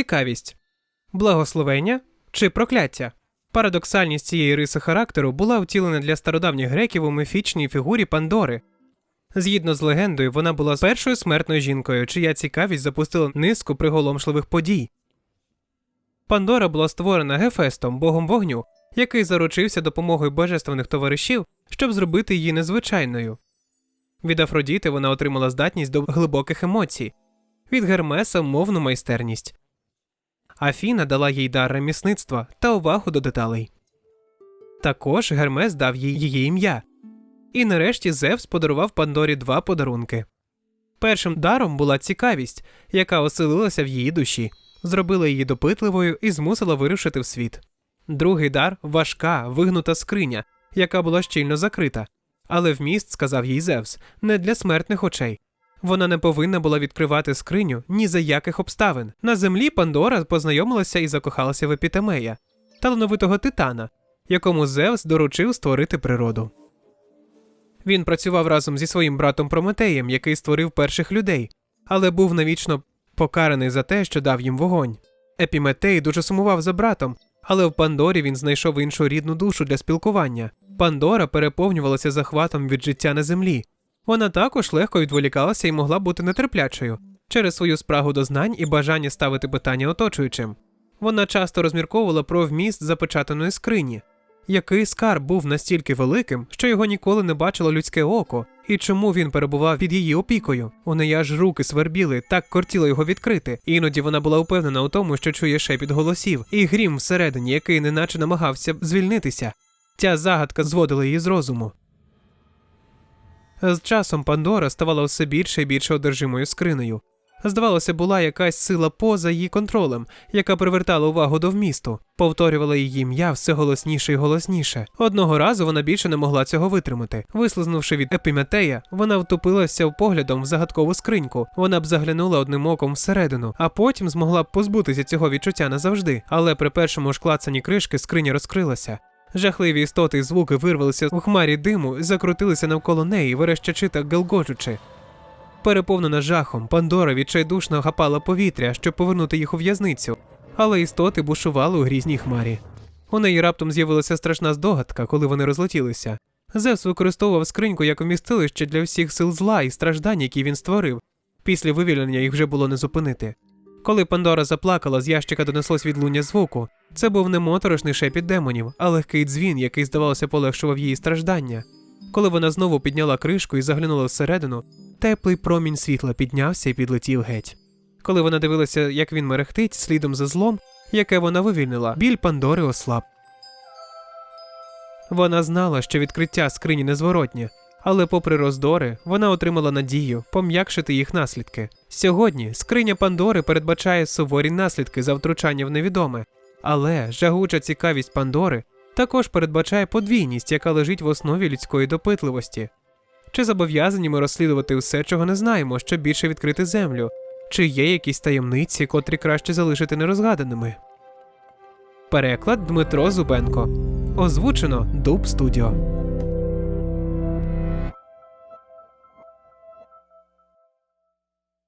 цікавість, благословення чи прокляття. Парадоксальність цієї риси характеру була втілена для стародавніх греків у міфічній фігурі Пандори. Згідно з легендою, вона була першою смертною жінкою, чия цікавість запустила низку приголомшливих подій. Пандора була створена Гефестом, богом вогню, який заручився допомогою божественних товаришів, щоб зробити її незвичайною. Від Афродіти вона отримала здатність до глибоких емоцій, від Гермеса мовну майстерність. Афіна дала їй дар ремісництва та увагу до деталей. Також Гермес дав їй її ім'я. І нарешті Зевс подарував Пандорі два подарунки. Першим даром була цікавість, яка оселилася в її душі, зробила її допитливою і змусила вирушити в світ. Другий дар важка, вигнута скриня, яка була щільно закрита. Але вміст, сказав їй Зевс, не для смертних очей. Вона не повинна була відкривати скриню ні за яких обставин. На землі Пандора познайомилася і закохалася в Епітемея, талановитого титана, якому Зевс доручив створити природу. Він працював разом зі своїм братом Прометеєм, який створив перших людей, але був навічно покараний за те, що дав їм вогонь. Епіметей дуже сумував за братом, але в Пандорі він знайшов іншу рідну душу для спілкування. Пандора переповнювалася захватом від життя на землі. Вона також легко відволікалася і могла бути нетерплячою через свою спрагу до знань і бажання ставити питання оточуючим. Вона часто розмірковувала про вміст запечатаної скрині, який скарб був настільки великим, що його ніколи не бачило людське око, і чому він перебував під її опікою. У неї аж руки свербіли, так кортіло його відкрити. Іноді вона була впевнена у тому, що чує шепіт голосів, і грім всередині, який неначе намагався звільнитися. Ця загадка зводила її з розуму. З часом Пандора ставала все більше і більше одержимою скринею. Здавалося, була якась сила поза її контролем, яка привертала увагу до вмісту, повторювала її ім'я все голосніше і голосніше. Одного разу вона більше не могла цього витримати. Вислизнувши від епіметея, вона втопилася поглядом в загадкову скриньку. Вона б заглянула одним оком всередину, а потім змогла б позбутися цього відчуття назавжди. Але при першому ж клацанні кришки скриня розкрилася. Жахливі істоти і звуки вирвалися в хмарі диму закрутилися навколо неї, верещачи та гелгочучи. Переповнена жахом, Пандора відчайдушно гапала повітря, щоб повернути їх у в'язницю, але істоти бушували у грізній хмарі. У неї раптом з'явилася страшна здогадка, коли вони розлетілися. Зевс використовував скриньку як вмістилище для всіх сил зла і страждань, які він створив. Після вивільнення їх вже було не зупинити. Коли Пандора заплакала, з ящика донеслось відлуння звуку. Це був не моторошний шепіт демонів, а легкий дзвін, який, здавалося, полегшував її страждання. Коли вона знову підняла кришку і заглянула всередину, теплий промінь світла піднявся і підлетів геть. Коли вона дивилася, як він мерехтить слідом за злом, яке вона вивільнила, біль Пандори ослаб. Вона знала, що відкриття скрині незворотнє, але, попри роздори, вона отримала надію пом'якшити їх наслідки. Сьогодні скриня Пандори передбачає суворі наслідки за втручання в невідоме, але жагуча цікавість Пандори також передбачає подвійність, яка лежить в основі людської допитливості. Чи зобов'язані ми розслідувати все, чого не знаємо, щоб більше відкрити землю? Чи є якісь таємниці, котрі краще залишити нерозгаданими? Переклад Дмитро Зубенко. Озвучено Дуб Студіо.